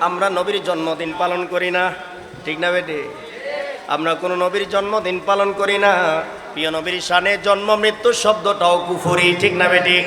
আমরা নবীর জন্মদিন পালন করি না। ঠিক না বেটে? আমরা কোনো নবীর জন্মদিন পালন করি না। প্রিয় নবীর সানে জন্ম মৃত্যু শব্দটাও কুফুরি, ঠিক না বেটি?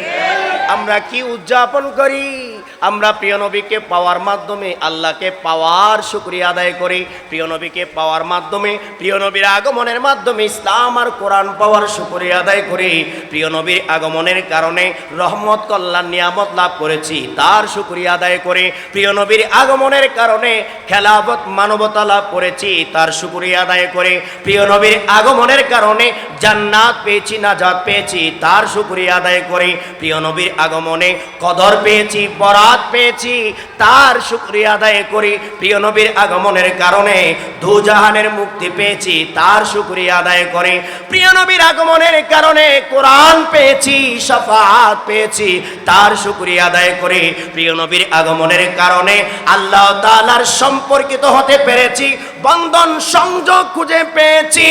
আমরা কি উদযাপন করি? আমরা প্রিয় নবীকে পাওয়ার মাধ্যমে, আল্লাহকে পাওয়ার শুক্রিয়া আদায় করি। প্রিয় নবীকে পাওয়ার মাধ্যমে, প্রিয় নবীর আগমনের মাধ্যমে ইসলাম আর কোরআন পাওয়ার শুক্রিয়া আদায় করি। প্রিয় নবীর আগমনের কারণে রহমত, কল্যাণ, নিয়ামত লাভ করেছি, তার শুক্রিয়া আদায় করে। প্রিয় নবীর আগমনের কারণে খেলাফত মানবতা লাভ করেছি, তার শুক্রিয়া আদায় করে। প্রিয় নবীর আগমনের কারণে জান্নাত পেয়েছি, নাজাত পেয়েছি, তার শুক্রিয়া আদায় করে। প্রিয় নবীর আগমনে কদর পেয়েছি বরাত পেয়েছি, তার শুক্রিয়া আদায় করি। প্রিয় নবীর আগমনের কারণে দুজাহানের মুক্তি পেয়েছি, তার শুক্রিয়া আদায় করি। প্রিয় নবীর আগমনের কারণে কোরআন পেয়েছি, সাফাত পেয়েছি, তার শুক্রিয়া আদায় করি। প্রিয় নবীর আগমনের কারণে আল্লাহ তালার সম্পর্কিত হতে পেরেছি বন্ধন সংযোগ খুঁজে পেয়েছি।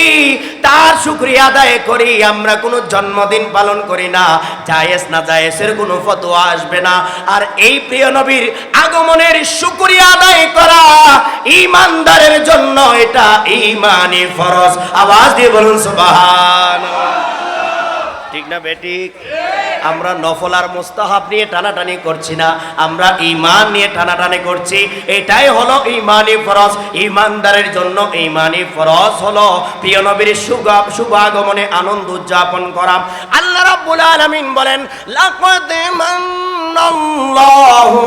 তার শুক্রিয়া আদায় করি, আমরা কোনো জন্মদিন পালন করি না। জায়েজ না জায়েজের কোনো ফতোয়া আসবে না। আর এই প্রিয় নবীর আগমনের শুক্রিয়া আদায় করা ইমানদারের জন্য এটা ইমানি ফরজ। আওয়াজ দিয়ে বলুন সুবহান ঠিক না বেটিক আমরা নফল আর মুস্তাহাব নিয়ে টানাটানি করছি না আমরা ইমান নিয়ে টানাটানি করছি এটাই হলো ইমানি ফরজ ইমানদারের জন্য ইমানি ফরজ হলো প্রিয় নবীর শুভ শুভ আগমনে আনন্দ উদযাপন করা আল্লাহ রাব্বুল আলামিন বলেন লাকাদ মান্নাল্লাহু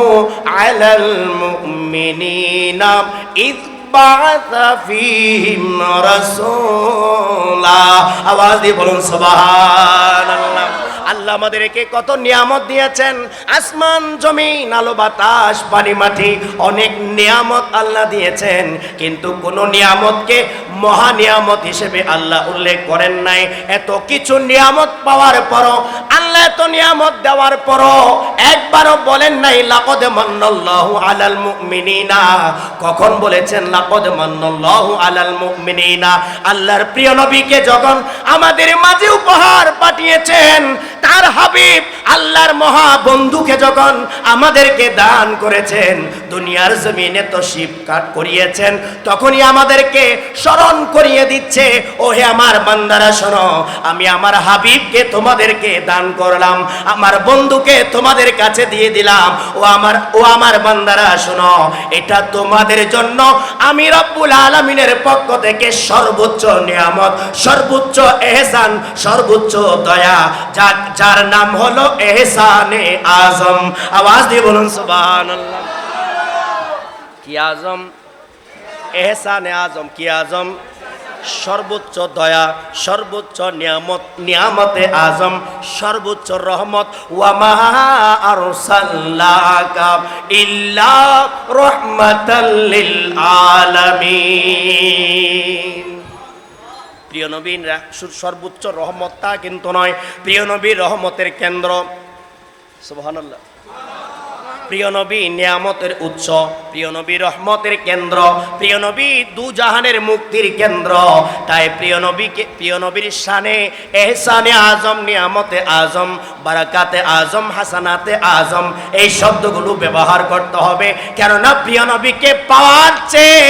আলাল মুমিনিনা ইয بعث فيهم رسولا আওয়াজ দিয়ে বলুন সুবহানাল্লাহ আল্লাহ আমাদেরকে কত নিয়ামত দিয়েছেন। আসমান, জমিন, আলো, বাতাস, পানি, মাটি, অনেক নিয়ামত আল্লাহ দিয়েছেন। কিন্তু কোন নিয়ামতকে মহা নিয়ামত হিসেবে আল্লাহ উল্লেখ করেন নাই। এত কিছু নিয়ামত পাওয়ার পরও, আল্লাহ এত নিয়ামত দেওয়ার পরও একবারও বলেন নাই, লাকদ মান্নাল্লাহু আলাল মুমিনিনা। কখন বলেছেন, লাকদ মান্নাল্লাহু আলাল মুমিনিনা? আল্লাহর প্রিয় নবীকে যখন আমাদের মাঝে উপহার পাঠিয়েছেন তার হাবিব আল্লাহর মহা বন্ধুকে যখন আমাদেরকে দান করেছেন, দুনিয়ার জমিনে তো শিব কাট করিয়েছেন, তখনই আমাদেরকে স্মরণ করিয়ে দিচ্ছে ও হে আমার বান্দারা, শোনো, আমি আমার হাবিবকে তোমাদেরকে দান করলাম, আমার বন্ধুকে তোমাদের কাছে দিয়ে দিলাম, ও আমার ও আমার বান্দারা, শোনো, এটা তোমাদের জন্য আমি রব্বুল আলমিনের পক্ষ থেকে সর্বোচ্চ নিয়ামত, সর্বোচ্চ এহসান, সর্বোচ্চ দয়া যা যার নাম হলো এহসানে আজম। আওয়াজ দিয়ে বলুন, সুবহানাল্লাহ। কি আজম? এহসানে আজম কি আজম? সর্বোচ্চ দয়া, সর্বোচ্চ নিয়ামত, নিয়ামতে আজম, সর্বোচ্চ রহমত। ইল্লা রাহমাতাল আলামিন। প্রিয় নবীন সর্বোচ্চ রহমত তা কিন্তু নয়। প্রিয় নবীর রহমতের কেন্দ্র। সুবহানাল্লাহ। প্রিয় নিয়ামতের উৎস। প্রিয় নবী রহমতের কেন্দ্র। প্রিয় নবী দু জাহানের মুক্তির কেন্দ্র। তাই প্রিয় নবীকে প্রিয় নবীর শানে এহসানে আজম, নিয়ামতে আজম, বারাকাতে আজম, হাসানাতে আজম, এই শব্দগুলো ব্যবহার করতে হবে। কেননা প্রিয় নবীকে পাওয়ার চেয়ে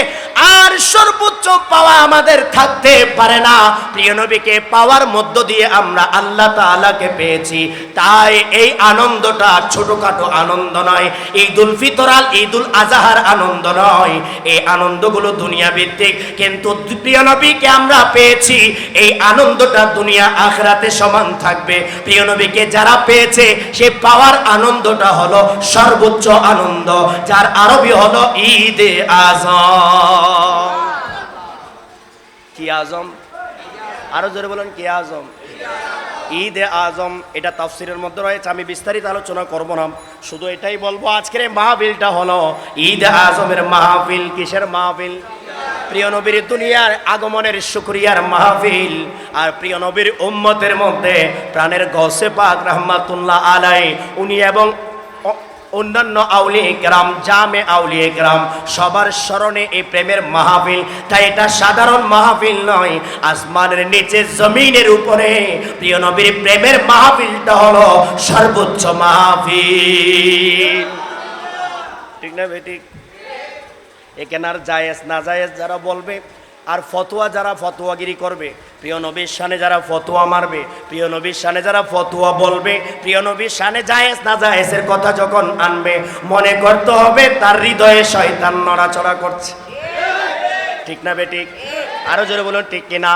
আর সর্বোচ্চ পাওয়া আমাদের থাকতে পারে না। প্রিয় নবীকে পাওয়ার মধ্য দিয়ে আমরা আল্লাহ তাআলাকে পেয়েছি। তাই এই আনন্দটা ছোটখাটো আনন্দ নয়, ঈদুল ফিতরাল ঈদুল আজাহার আনন্দ নয়। এই আনন্দগুলো দুনিয়া ভিত্তিক কিন্তু প্রিয় নবীকে আমরা পেয়েছি, এই আনন্দটা দুনিয়া আখরাতে সমান থাকবে। প্রিয় নবীকে যারা পেয়েছে, সে পাওয়ার আনন্দটা হলো সর্বোচ্চ আনন্দ, যার আরবি হলো ঈদে আজম কি আজম আরও জোরে বলেন কি আজম ঈদ এ আজম, এটা তাফসিরের মধ্যে রয়েছে, আমি বিস্তারিত আলোচনা করব না। শুধু এটাই বলব, আজকের এই মাহফিলটা হলো ঈদ আজমের মাহফিল। কিসের মাহফিল? প্রিয় নবীর দুনিয়ার আগমনের শুক্রিয়ার মাহফিল। আর প্রিয় নবীর উম্মতের মধ্যে প্রাণের গসে পাক রহমাতুল্লাহ আলাই উনি এবং অন্যান্য আউলিয়ে গ্রাম জামে আউলিয়ে গ্রাম সবার স্মরণে এই প্রেমের মাহফিল। তাই এটা সাধারণ মাহফিল নয়, আসমানের নিচে, জমিনের উপরে। প্রিয় নবীর প্রেমের মাহফিলটা হলো সর্বোচ্চ মাহফিল। ঠিক না বেঠিক এখানে আর জায়েজ, না জায়েজ যারা বলবে আর ফতোয়া যারা ফতোয়াগিরি করবে, প্রিয় নবীর শানে যারা ফতোয়া মারবে, প্রিয় নবীর শানে যারা ফতোয়া বলবে, প্রিয় নবীর শানে জায়েজ না জায়েজের কথা যখন আনবে, মনে করতে হবে তার হৃদয়ে শয়তান নড়াচড়া করছে। ঠিক না বেটিক আরও জোরে বলুন, ঠিক কিনা?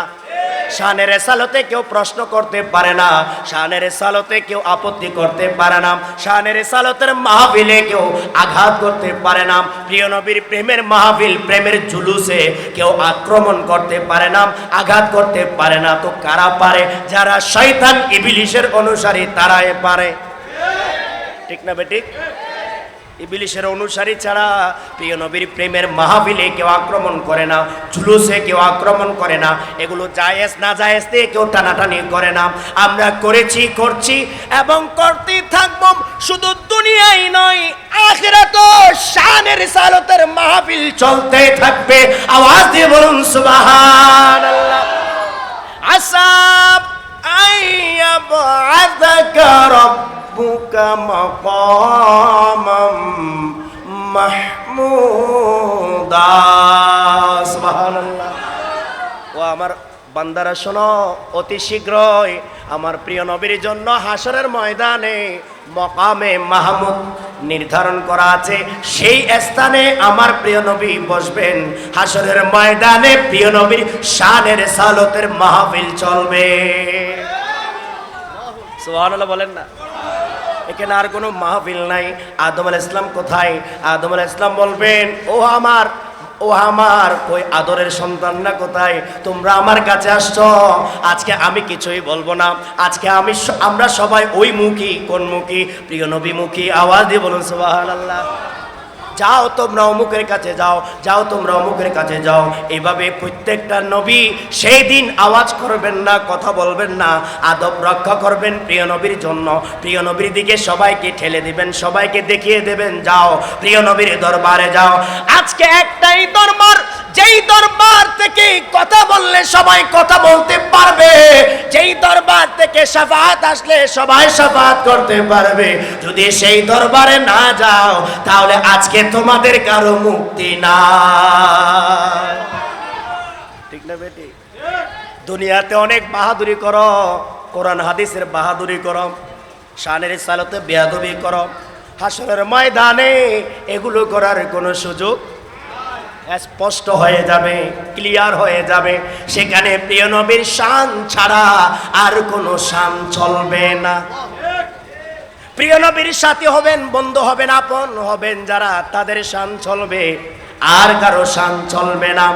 শানের সালতে কেউ প্রশ্ন করতে পারে না, শানের সালতে কেউ আপত্তি করতে পারে না, শানের সালতের মাহফিলে কেউ আঘাত করতে পারে না, প্রিয় নবীর প্রেমের মাহফিল, প্রেমের জুলুসে কেউ আক্রমণ করতে পারে না, আঘাত করতে পারে না। তো কারা পারে? যারা শয়তান ইবিলিশের অনুসারী, তারাই পারে। ঠিক না বেঠিক ইবিলিশের অনুসারী ছাড়া প্রিয় নবীর প্রেমের মাহফিলে কেউ আক্রমণ করে না, জুলুসে কেউ আক্রমণ করে না, এগুলো জায়েজ না জায়েজ দিয়ে কেউ টানাটানি করে না। আমরা করেছি, করছি এবং করতেই থাকব, শুধু দুনিয়াই নয় আখিরাত শানের সালতের মাহফিল চলতে থাকবে। আওয়াজ দিয়ে বলুন, সুবহানাল্লাহ। আসাব আইয়াবাযাক সুবহানাল্লাহ। ও আমার বান্দারা, শোনো, অতি শীঘ্রই আমার প্রিয় নবীর জন্য হাসরের ময়দানে মকামে মাহমুদ নির্ধারণ করা আছে। সেই স্থানে আমার প্রিয় নবী বসবেন। হাসরের ময়দানে প্রিয় নবীর শানের সালতের মাহফিল চলবে। সুবহানাল্লাহ বলেন না। এখানে আর কোনো মাহফিল নাই। আদম আল ইসলাম কোথায়? আদম আল ইসলাম বলবেন, ও আমার ও আমার, ওই আদরের সন্তান না কোথায়? তোমরা আমার কাছে আসছ। আজকে আমি কিছুই বলব না। আজকে আমি আমরা সবাই ওই মুখী। কোন মুখী? প্রিয় নবী মুখী। আওয়াজ দিয়ে বলুন, সুবহানাল্লাহ। যাও তোমরা অমুকের কাছে যাও যাও তোমরা অমুকের কাছে যাও। এভাবে প্রত্যেকটা নবী সেই দিন আওয়াজ করবেন না, কথা বলবেন না, আদব রক্ষা করবেন প্রিয় নবীর জন্য। প্রিয় নবীর দিকে সবাইকে ঠেলে দিবেন, সবাইকে দেখিয়ে দেবেন, যাও, প্রিয় নবীর দরবারে যাও। আজকে একটাই দরবার, যেই বললে সবাই কথা বলতে পারবে। যেই দরবার থেকে সাফাত আসলে সবাই সাফাত করতে পারবে। যদি সেই দরবারে না যাও, তাহলে আজকে তোমাদের কারও মুক্তি না ঠিক না বেটি? দুনিয়াতে অনেক বাহাদুরি করো, কোরআন হাদিসের বাহাদুরি করো, শানের সালতে বেয়াদবি করো হাসরের ময়দানে এগুলো করার কোনো সুযোগ স্পষ্ট হয়ে যাবে ক্লিয়ার হয়ে যাবে। সেখানে প্রিয় নবীর শান ছাড়া আর কোনো শান চলবে না। প্রিয় নবীর সাথে হবেন, বন্ধু হবেন, আপন হবেন যারা তাদের শান চলবে, আর কারও শান চলবে না।